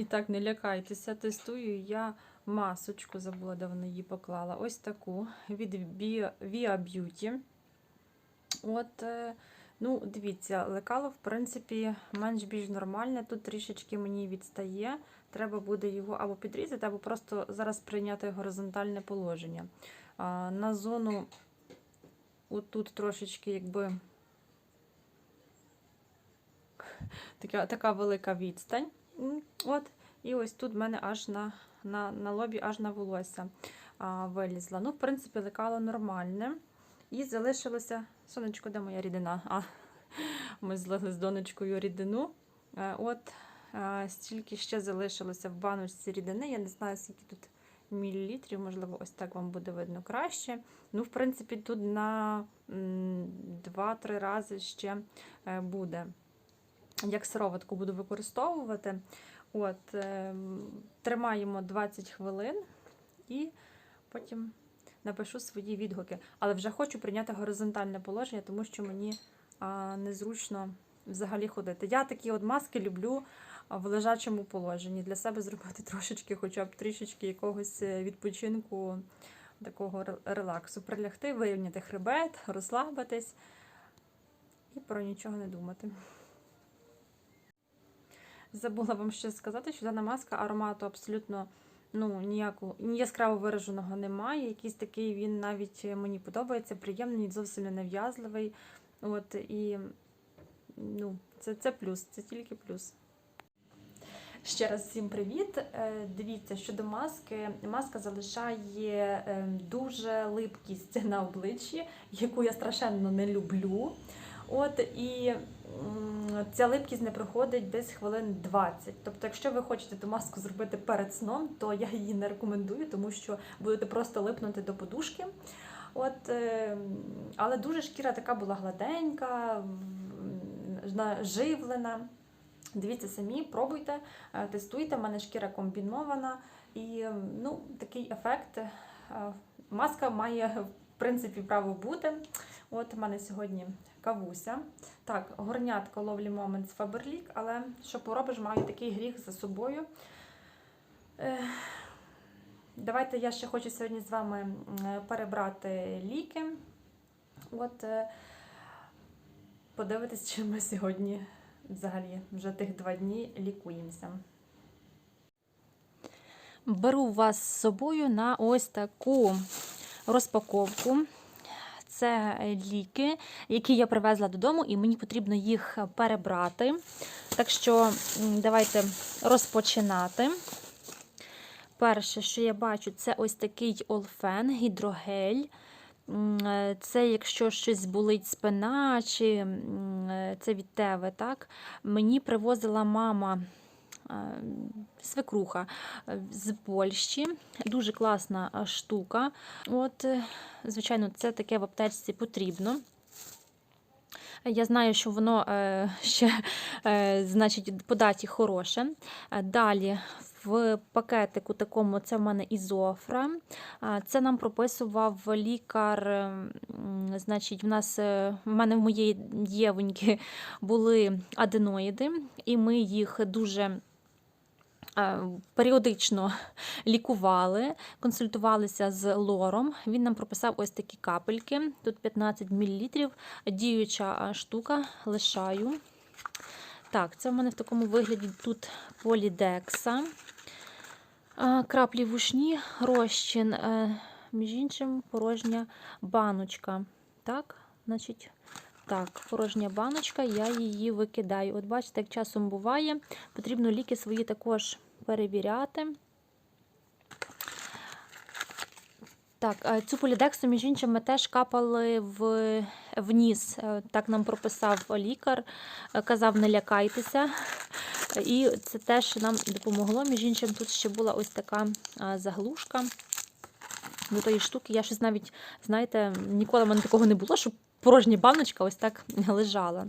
І так, не лякайтеся, тестую я масочку, забула, де вона її поклала. Ось таку від Via Beauty. От, е, ну, дивіться, лекало, в принципі, менш-більш нормальне. Тут трішечки мені відстає. Треба буде його або підрізати, або просто зараз прийняти горизонтальне положення. На зону отут трошечки, якби. Така, така велика відстань. От, і ось тут в мене аж на, на, на лобі, аж на волосся а, вилізла. Ну, в принципі, лекало нормальне. І залишилося. Сонечко, де моя рідина? А, ми злили з донечкою рідину. Е, От е, стільки ще залишилося в баночці рідини. Я не знаю, скільки тут мілілітрів, можливо, ось так вам буде видно краще. Ну, в принципі, тут на 2-3 рази ще е, буде. Як сироватку буду використовувати. От, е, тримаємо 20 хвилин і потім напишу свої відгуки. Але вже хочу прийняти горизонтальне положення, тому що мені а, незручно взагалі ходити. Я такі от маски люблю в лежачому положенні. Для себе зробити трошечки, хоча б трішечки якогось е, відпочинку, такого ре- релаксу. Прилягти, вирівняти хребет, розслабитись і про нічого не думати. Забула вам ще сказати, що дана маска аромату абсолютно ну, ніякого яскраво вираженого немає. Якийсь такий він навіть мені подобається, приємний, зовсім не нав'язливий. От, і ну, це, це плюс, це тільки плюс. Ще раз всім привіт. Е, Дивіться, щодо маски, маска залишає е, дуже липкість на обличчі, яку я страшенно не люблю. От і ця липкість не проходить десь хвилин 20. Тобто, якщо ви хочете ту маску зробити перед сном, то я її не рекомендую, тому що будете просто липнути до подушки. От, е, але дуже шкіра така була гладенька, наживлена. Дивіться самі, пробуйте, е, тестуйте. У мене шкіра комбінована і ну, такий ефект. е, Маска має в принципі право бути. От у мене сьогодні кавуся. Так, горнятко Lovely Moments Faberlic, але що поробиш, маю такий гріх за собою. Давайте я ще хочу сьогодні з вами перебрати ліки. От е, подивитись, чи ми сьогодні взагалі вже тих два дні лікуємося. Беру вас з собою на ось таку розпаковку. Це ліки, які я привезла додому, і мені потрібно їх перебрати. Так що давайте розпочинати. Перше, що я бачу, це ось такий олфен, гідрогель. Е, Це якщо щось болить спина, чи е, це від тебе, так? Мені привозила мама е, свекруха е, з Польщі. Дуже класна е, штука. От, е, звичайно, це таке в аптечці потрібно. Я знаю, що воно е, ще, е, значить, по даті хороше. Е, Далі в пакетику такому це в мене ізофра. Це нам прописував лікар. е, Значить, в нас е, в мене в моєї дєвоньки були аденоїди, і ми їх дуже. Е, Періодично лікували, консультувалися з лором. Він нам прописав ось такі капельки. Тут 15 мл. Діюча штука, лишаю. Так, це в мене в такому вигляді тут полідекса. Краплі вушні, розчин, е, між іншим, порожня баночка. Так, значить, так, порожня баночка, я її викидаю. От бачите, як часом буває, потрібно ліки свої також перевіряти. Так, е, цю полідексу, між іншим, ми теж капали в, в ніс. Е, Так нам прописав лікар, Е, казав, не лякайтеся. І це теж нам допомогло. Між іншим, тут ще була ось така заглушка до тої штуки. Я щось навіть, знаєте, ніколи в мене такого не було, щоб порожня баночка ось так лежала.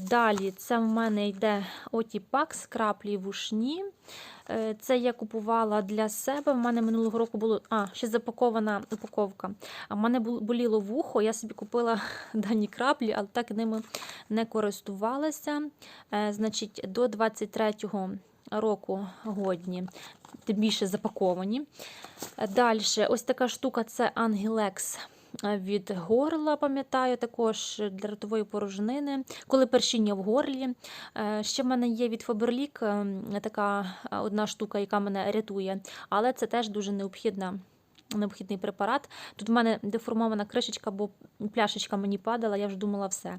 Далі це в мене йде Отіпакс, краплі вушні. Е, Це я купувала для себе. В мене минулого року було а, ще запакована упаковка. В мене боліло вухо, я собі купила дані краплі, але так ними не користувалася. Е, Значить, до 23 року годні, тим більше запаковані. Далі, ось така штука це Ангелекс від горла, пам'ятаю, також для ротової порожнини, коли першіння в горлі. Е, Ще в мене є від е, така е, одна штука, яка мене рятує, але це теж дуже необхідна. Необхідний препарат. Тут в мене деформована кришечка, бо пляшечка мені падала, я вже думала все.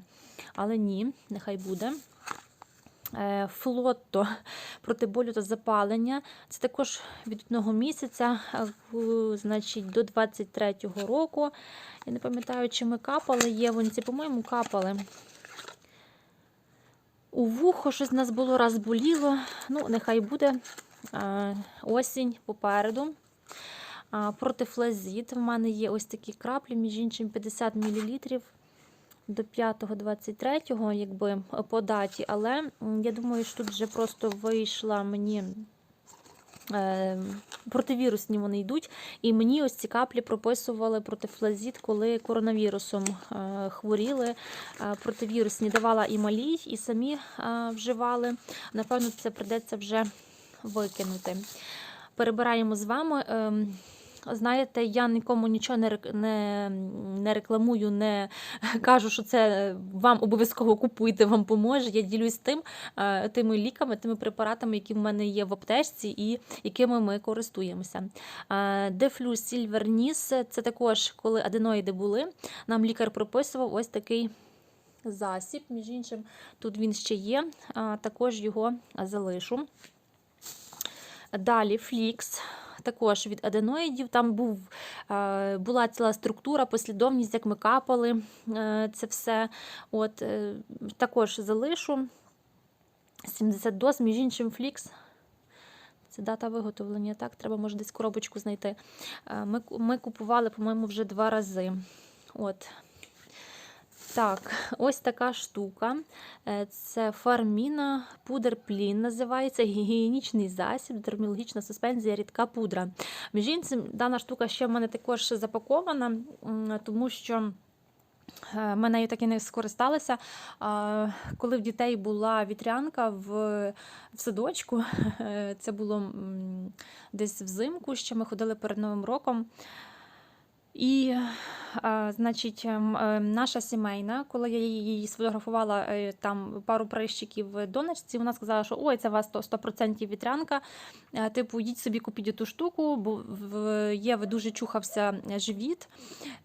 Але ні, нехай буде. Е, Флотто проти болю та запалення. Це також від одного місяця, значить, до 23-го року. Я не пам'ятаю, чи ми капали євонці, по-моєму, капали. У вухо щось в нас було раз боліло. Ну, нехай буде Е, осінь попереду. А, Протифлазід. В мене є ось такі краплі, між іншим 50 мл до 5-23, якби по даті. Але я думаю, що тут вже просто вийшла мені. е, Противірусні вони йдуть, і мені ось ці каплі прописували протифлазід, коли коронавірусом е, хворіли. Е, Противірусні давала і малій, і самі е, вживали. Напевно, це придеться вже викинути. Перебираємо з вами. Знаєте, я нікому нічого не, не, не рекламую, не кажу, що це вам обов'язково купуйте, вам поможе. Я ділюсь тим, е, тими ліками, тими препаратами, які в мене є в аптечці і якими ми користуємося. Дефлюс Сільверніс це також, коли аденоїди були. Нам лікар прописував ось такий засіб. Між іншим, тут він ще є, також його залишу. Далі флікс. Також від аденоїдів. Там був, е, була ціла структура, послідовність, як ми капали е, це все. От, е, також залишу 70 доз, між іншим флікс. Це дата виготовлення, так? Треба, може, десь коробочку знайти. Ми, ми купували, по-моєму, вже два рази. От. Так, ось така штука. Е, Це фарміна, пудер плін називається гігієнічний засіб, дермологічна суспензія, рідка пудра. Між іншим, дана штука ще в мене також запакована, тому що. е, Ми нею так і не скористалися. Коли в дітей була вітрянка в, в садочку, це було десь взимку, ще ми ходили перед Новим роком. І, значить, ем, е, наша сімейна, коли я її сфотографувала е, там пару прищиків донечці, вона сказала, що ой, це у вас 100%, 100% вітрянка. Е, Типу, йдіть собі купіть ту штуку, бо в Єви дуже чухався живіт.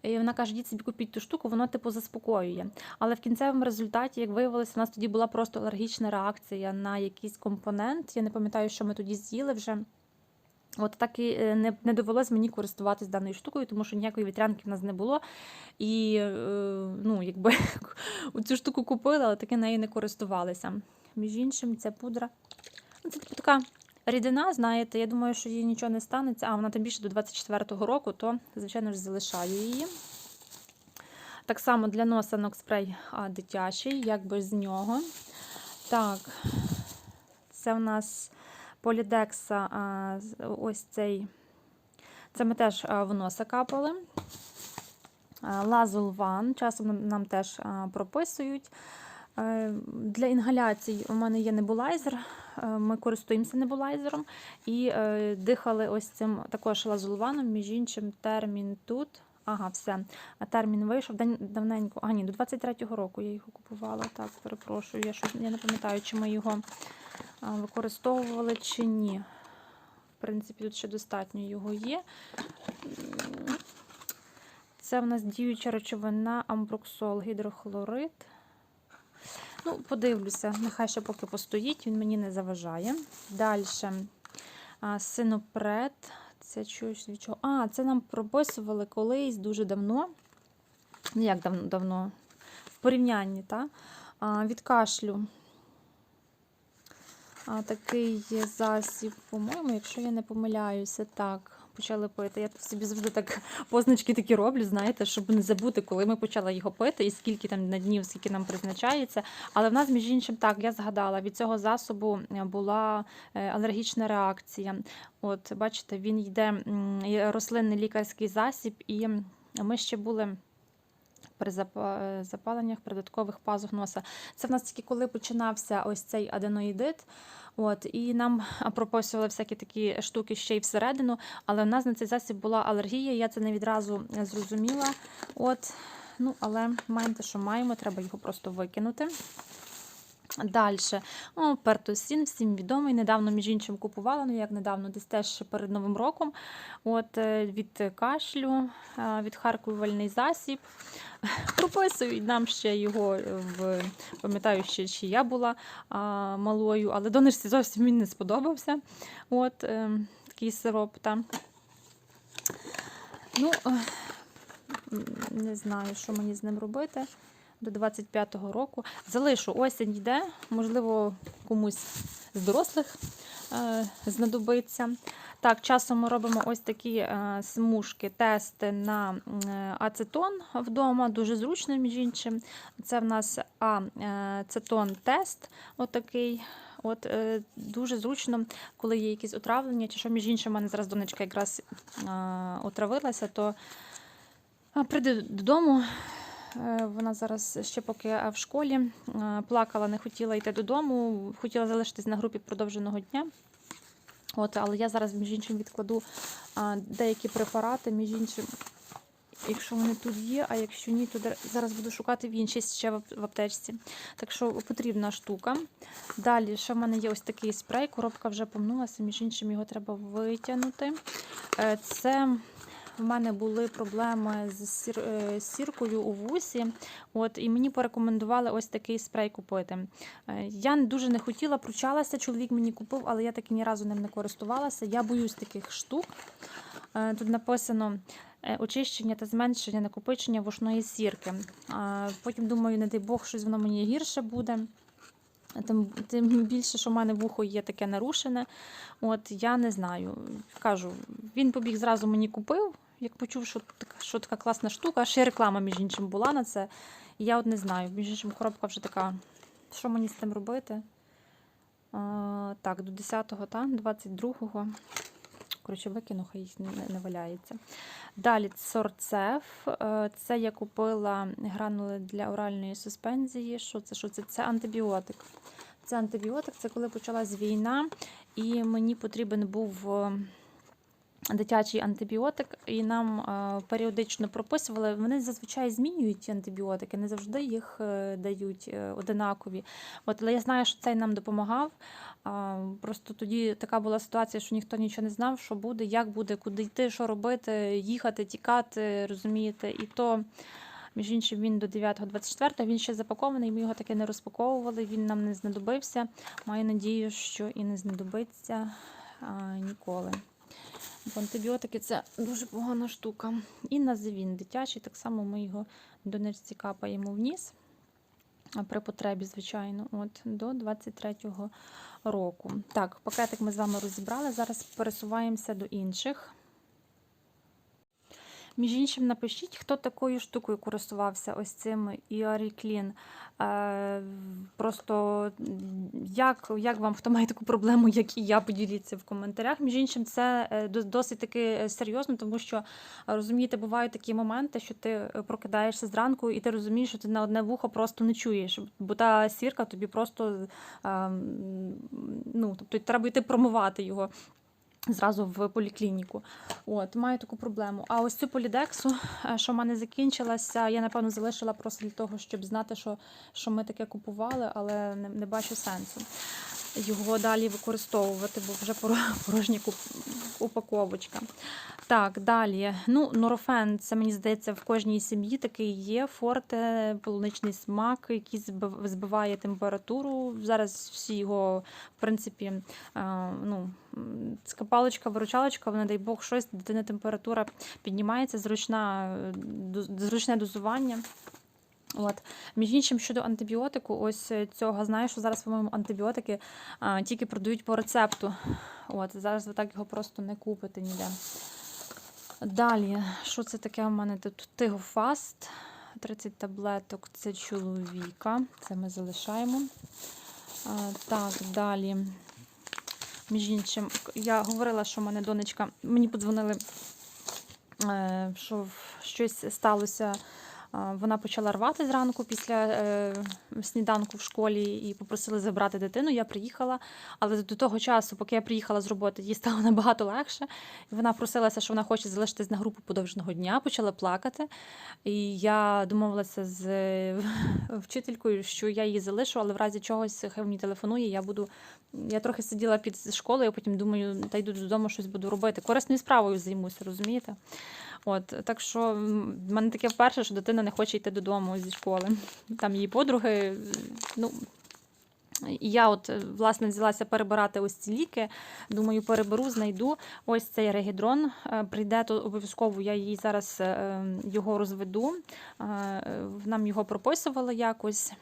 І вона каже, йдіть собі купіть ту штуку, воно типу заспокоює. Але в кінцевому результаті, як виявилося, у нас тоді була просто алергічна реакція на якийсь компонент. Я не пам'ятаю, що ми тоді з'їли вже. От так і е, не, не довелось мені користуватись даною штукою, тому що ніякої вітрянки в нас не було. І е, ну, якби цю штуку купили, але таки нею не користувалися. Між іншим, ця пудра. Ну, Це типу така рідина, знаєте, я думаю, що їй нічого не станеться. А вона тим більше до 24-го року, то, звичайно ж, залишаю її. Так само для носа нокспрей дитячий, як без нього. Так, це в нас полідекса, ось цей. Це ми теж в носа капали. Лазул Ван, часом нам, теж прописують. Е, Для інгаляцій у мене є небулайзер. е, Ми користуємося небулайзером і е, дихали ось цим також лазулваном, між іншим термін тут. Ага, все. Термін вийшов давненько. А, ні, до 23-го року я його купувала. Так, перепрошую. Я, щось, я не пам'ятаю, чи ми його використовували чи ні. В принципі, тут ще достатньо його є. Це в нас діюча речовина амброксол, гідрохлорид. Ну, подивлюся, нехай ще поки постоїть, він мені не заважає. Далі синопред. Це щось від чого? А, це нам прописували колись дуже давно. Ну, як давно, давно? В порівнянні, так? Від кашлю. А, такий засіб, по-моєму, якщо я не помиляюся, так, почали пити. Я собі завжди так позначки такі роблю, знаєте, щоб не забути, коли ми почали його пити і скільки там на днів, скільки нам призначається. Але в нас, між іншим, так, я згадала, від цього засобу е, була е, алергічна реакція. От, бачите, він йде рослинний лікарський засіб, і ми ще були при запаленнях придаткових пазух носа. Це в нас тільки коли починався ось цей аденоїдит. От, і нам прописували всякі такі штуки ще й всередину, але в нас на цей засіб була алергія, я це не відразу е, зрозуміла. От, ну, але маємо те, що маємо, треба його просто викинути. Далі, О, Пертосін, всім відомий. Недавно, між іншим, купувала, ну як недавно, десь теж перед Новим роком. От е, Від кашлю, е, відхаркувальний засіб. Прописують нам ще його в пам'ятаю, ще чи я була а, малою, але донечці зовсім він не сподобався. От е, такий сироп. Та. Ну, е, не знаю, що мені з ним робити до 25-го року. Залишу осінь йде, можливо, комусь з дорослих е, знадобиться. Так, часом ми робимо ось такі е, смужки, тести на е, ацетон вдома, дуже зручно, між іншим. Це в нас ацетон тест отакий. От дуже зручно, коли є якісь отравлення, чи що між іншим, у мене зараз донечка якраз отравилася, то прийде додому. Е, Вона зараз ще поки е, в школі е, плакала, не хотіла йти додому, хотіла залишитись на групі продовженого дня. От, але я зараз, між іншим, відкладу деякі препарати, між іншим, якщо вони тут є, а якщо ні, то зараз буду шукати в іншій ще в аптечці. Так що потрібна штука. Далі, ще в мене є ось такий спрей, коробка вже помнулася, між іншим, його треба витягнути. Це в мене були проблеми з е, сіркою у вусі. От, і мені порекомендували ось такий спрей купити. Е, Я дуже не хотіла, пручалася, чоловік мені купив, але я таки ні разу ним не користувалася. Я боюсь таких штук. Е, Тут написано очищення та зменшення накопичення вушної сірки. Потім думаю, не дай Бог, щось воно мені гірше буде. Тим, тим більше, що в мене вухо є таке нарушене. От я не знаю. Кажу, він побіг зразу мені купив, як почув, що така, що така класна штука. Ще й реклама, між іншим, була на це. Я от не знаю. Між іншим, коробка вже така. Що мені з цим робити? А, так, до 10-го, та? 22-го. Коротше, викину, хай не валяється. Далі сорцев. Е, Це я купила гранули для оральної суспензії. Що це? Що це? Це антибіотик. Це антибіотик, це коли почалась війна, і мені потрібен був е, дитячий антибіотик, і нам е, періодично прописували. Вони зазвичай змінюють антибіотики, не завжди їх е, дають е, одинакові. От, але я знаю, що цей нам допомагав. Просто тоді така була ситуація, що ніхто нічого не знав, що буде, як буде, куди йти, що робити, їхати, тікати, розумієте. І то, між іншим, він до 9-24, він ще запакований, ми його таки не розпаковували, він нам не знадобився. Маю надію, що і не знадобиться а, ніколи. Бо антибіотики це дуже погана штука. І називін дитячий, так само ми його донечці капаємо в. При потребі, звичайно, от до 23-го року. Так, пакетик ми з вами розібрали. Зараз пересуваємося до інших. Між іншим, напишіть, хто такою штукою користувався ось цим Clean. Е, просто як, як вам, хто має таку проблему, як і я, поділіться в коментарях. Між іншим, це е, досить таки серйозно, тому що розумієте, бувають такі моменти, що ти е, прокидаєшся зранку і ти розумієш, що ти на одне вухо просто не чуєш, бо та сірка тобі просто ем, ну, тобто треба йти промивати його. Зразу в поліклініку. От, маю таку проблему. А ось цю полідексу, е, що в мене закінчилася, я, напевно, залишила просто для того, щоб знати, що, що ми таке купували, але не, не бачу сенсу його далі використовувати, бо вже порожня упаковочка. Так, далі. Ну, норофен, це мені здається, в кожній сім'ї такий є. Форте, полуничний смак, який збив- збиває температуру. Зараз всі його, в принципі, е, ну, м, така паличка-виручалочка, не дай Бог, щось, дитини температура піднімається, зручна, е, зручне дозування. От. Між іншим, щодо антибіотику, ось цього знаю, що зараз, по-моєму, антибіотики а, тільки продають по рецепту. От, зараз ви так його просто не купите ніде. Далі, що це таке у мене тут? Тигофаст. 30 таблеток це чоловіка. Це ми залишаємо. А, так, далі. Між іншим, я говорила, що в мене донечка, мені подзвонили, е, що щось сталося Вона почала рвати зранку після е, сніданку в школі і попросили забрати дитину. Я приїхала, але до того часу, поки я приїхала з роботи, їй стало набагато легше. Вона просилася, що вона хоче залишитись на групу подовженого дня, почала плакати. І я домовилася з е, вчителькою, що я її залишу, але в разі чогось хай мені телефонує. Я буду. Я трохи сиділа під школою, потім думаю, та йду додому, щось буду робити. Корисною справою займуся, розумієте? От, так що в мене таке вперше, що дитина не хоче йти додому зі школи. Там її подруги. Ну, і я от е, власне взялася перебирати ось ці ліки. Думаю, переберу, знайду. Ось цей регідрон е, прийде, то обов'язково я їй зараз е, його розведу. Нам його прописували якось.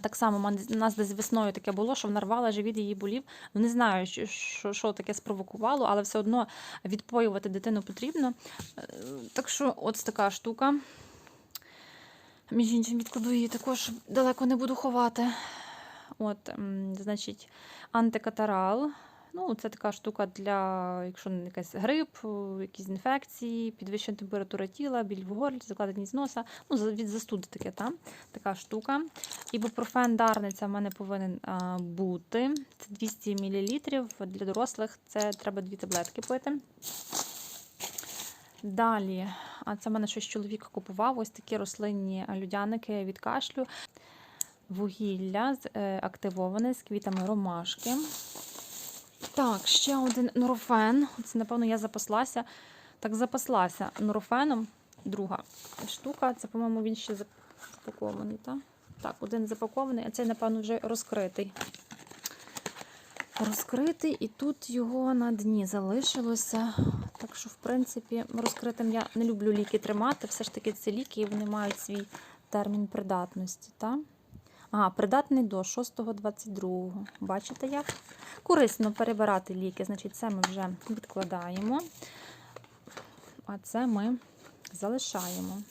Так само у нас десь весною таке було, що нарвала живіт її болів. Ну не знаю, що, що, таке спровокувало, але все одно відпоювати дитину потрібно. Е, Так що, ось така штука. Між іншим, відкладу її також далеко не буду ховати. От, значить, антикатарал. Ну, це така штука для, якщо якась грип, якісь інфекції, підвищена температура тіла, біль в горлі, закладені з носа. Ну, від застуди таке, та? така штука. Ібупрофен дарниця в мене повинен а, бути. Це 200 мл. Для дорослих це треба дві таблетки пити. Далі, а це в мене щось чоловік купував. Ось такі рослинні людяники від кашлю. Вугілля е, активоване з квітами ромашки. Так, ще один нурофен. Це, напевно, я запаслася. Так, запаслася нурофеном. Друга штука. Це, по-моєму, він ще запакований. Так, так один запакований, а цей, напевно, вже розкритий. Розкритий, і тут його на дні залишилося. Так що, в принципі, розкритим я не люблю ліки тримати. Все ж таки, це ліки, і вони мають свій термін придатності. Так? Ага, придатний до 6.22. Бачите як? Корисно перебирати ліки. Значить, це ми вже відкладаємо, а це ми залишаємо.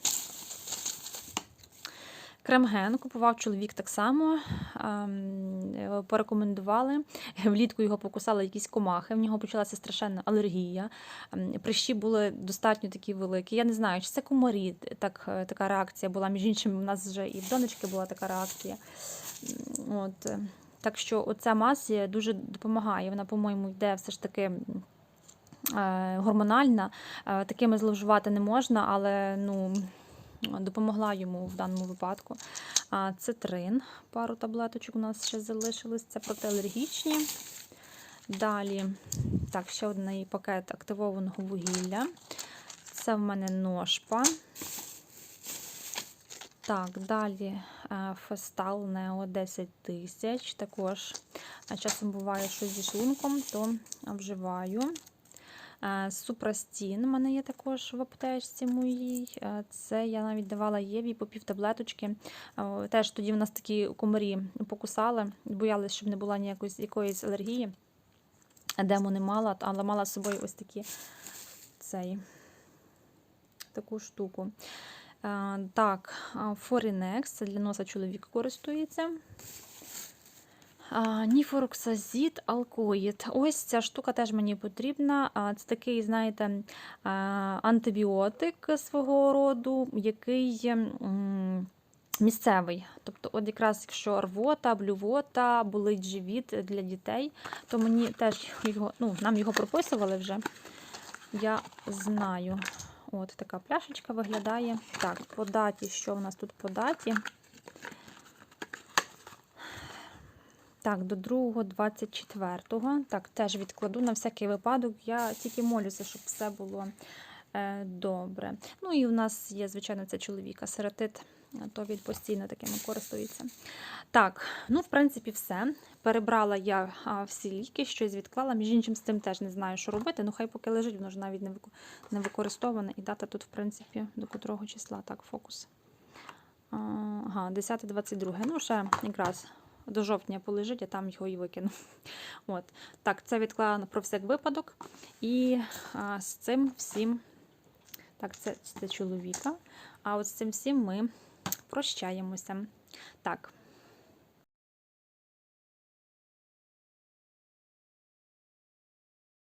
Кремген купував чоловік так само. Е, Порекомендували. Влітку його покусали якісь комахи. В нього почалася страшенна алергія. Прищі були достатньо такі великі. Я не знаю, чи це комарі. Так, е, така реакція була. Між іншим, у нас вже і в донечки була така реакція. От. е, Так що оця масія дуже допомагає. Вона, по-моєму, йде все ж таки. е, Гормональна, Е, такими зловживати не можна, але ну, допомогла йому в даному випадку. Цитрин, пару таблеточок у нас ще залишилось. Це протиалергічні. Далі, так, ще один пакет активованого вугілля. Це в мене ножпа. Так, далі е, Фестал Нео 10 тисяч. Також часом буває щось зі шлунком, то вживаю. Супрастін в мене є також в аптечці моїй. Це я навіть давала Єві по пів таблеточки. Теж тоді в нас такі комарі покусали, боялися, щоб не було ніякої якоїсь алергії. Дему не мала, але мала з собою ось такі цей, таку штуку. Так, Форінекс, це для носа чоловік користується. Ніфороксазід, алкоїд. Ось ця штука теж мені потрібна. Це такий, знаєте, антибіотик свого роду, який місцевий. Тобто, от якраз якщо рвота, блювота, болить живіт для дітей, то мені теж його, ну, нам його прописували вже. Я знаю. От така пляшечка виглядає. Так, по даті, що в нас тут по даті? Так, до 2-го, 24-го. Так, теж відкладу на всякий випадок. Я тільки молюся, щоб все було е, добре. Ну і у нас є, звичайно, це чоловіка серотит, то він постійно такими користується. Так, ну, в принципі, все. Перебрала я всі ліки, щось відклала. Між іншим, з цим теж не знаю, що робити. Ну, хай поки лежить, воно ж навіть не не використоване. І дата тут, в принципі, до котрого числа. Так, фокус. Ага, 10-22. Ну, ще якраз до жовтня полежить, а там його і викину. От. Так, це відклала про всяк випадок. І а, з цим всім, так, це, це чоловіка. А от з цим всім ми прощаємося. Так,